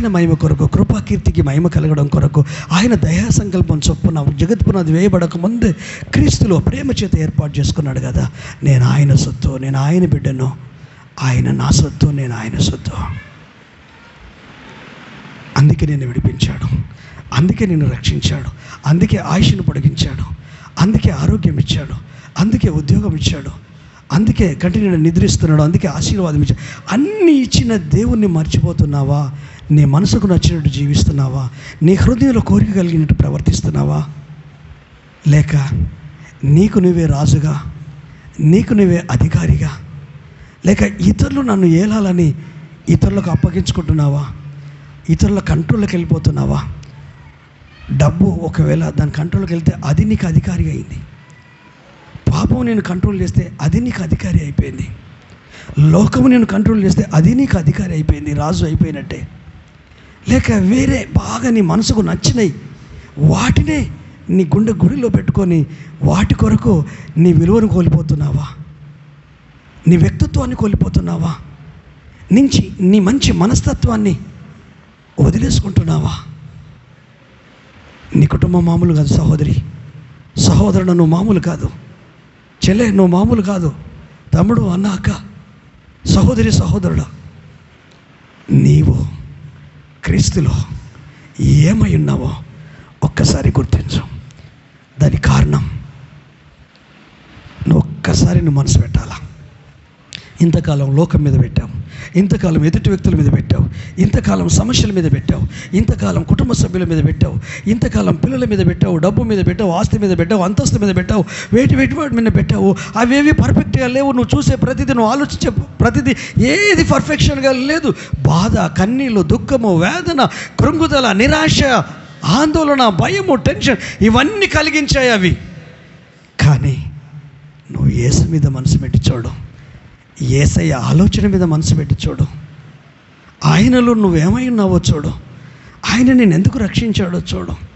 ఆయన మహిమ కొరకు కృపాకీర్తికి మహిమ కలగడం కొరకు ఆయన దయా సంకల్పం చొప్పున జగత్పునాది వేయబడక ముందే క్రీస్తులో ప్రేమ చేత ఏర్పాటు చేసుకున్నాడు కదా. నేను ఆయన సొత్తు నేను ఆయన బిడ్డను ఆయన నా సొత్తు నేను ఆయన సొత్తు. అందుకే నేను విడిపించాడు. అందుకే నేను రక్షించాడు. అందుకే ఆయుష్ను పొడిగించాడు. అందుకే ఆరోగ్యం ఇచ్చాడు. అందుకే ఉద్యోగం ఇచ్చాడు. అందుకే కంటిన్యూ నిద్రిస్తున్నాడు. అందుకే ఆశీర్వాదం ఇచ్చాడు. అన్నీ ఇచ్చిన దేవుణ్ణి మర్చిపోతున్నావా? నీ మనసుకు నచ్చినట్టు జీవిస్తున్నావా? నీ హృదయంలో కోరిక కలిగినట్టు ప్రవర్తిస్తున్నావా? లేక నీకు నువ్వే రాజుగా నీకు నువ్వే అధికారిగా లేక ఇతరులు నన్ను ఏలాలని ఇతరులకు అప్పగించుకుంటున్నావా? ఇతరుల కంట్రోల్కి వెళ్ళిపోతున్నావా? డబ్బు ఒకవేళ దాని కంట్రోల్కి వెళ్తే అది నీకు అధికారి అయింది. పాపం నేను కంట్రోల్ చేస్తే అది నీకు అధికారి అయిపోయింది. లోకము నేను కంట్రోల్ చేస్తే అది నీకు అధికారి అయిపోయింది. రాజు అయిపోయినట్టే. లేక వేరే బాగా నీ మనసుకు నచ్చినాయి వాటినే నీ గుండె గుడిలో పెట్టుకొని వాటి కొరకు నీ విలువను కోల్పోతున్నావా? నీ వ్యక్తిత్వాన్ని కోల్పోతున్నావా? నుంచి నీ మంచి మనస్తత్వాన్ని వదిలేసుకుంటున్నావా? నీ కుటుంబం మామూలు కాదు సహోదరి. సహోదరుడు నువ్వు మామూలు కాదు. చెల్లె నువ్వు మామూలు కాదు. తమ్ముడు అన్న అక్క సహోదరి సహోదరుడు నీవు క్రీస్తులో ఏమై ఉన్నావో ఒక్కసారి గుర్తించు. దాని కారణం నువ్వు ఒక్కసారి నువ్వు మనసు పెట్టాలి? ఇంతకాలం లోకం మీద పెట్టావు. ఇంతకాలం ఎదుటి వ్యక్తుల మీద పెట్టావు. ఇంతకాలం సమస్యల మీద పెట్టావు. ఇంతకాలం కుటుంబ సభ్యుల మీద పెట్టావు. ఇంతకాలం పిల్లల మీద పెట్టావు. డబ్బు మీద పెట్టావు. ఆస్తి మీద పెట్టావు. అంతస్తు మీద పెట్టావు. వేటి వేటి వాటి మీద పెట్టావు. అవేవి పర్ఫెక్ట్గా లేవు. నువ్వు చూసే ప్రతిదీ నువ్వు ఆలోచించే ప్రతిదీ ఏది పర్ఫెక్షన్గా లేదు. బాధ కన్నీళ్ళు దుఃఖము వేదన కృంగుదల నిరాశ ఆందోళన భయము టెన్షన్ ఇవన్నీ కలిగించాయి అవి. కానీ నువ్వు ఏసు మీద మనసు పెట్టి చూడడం ఏసయ్య ఆలోచన మీద మనసు పెట్టి చూడు. ఆయనలో నువ్వేమై ఉన్నావో చూడు. ఆయన నేను ఎందుకు రక్షించాడో చూడు.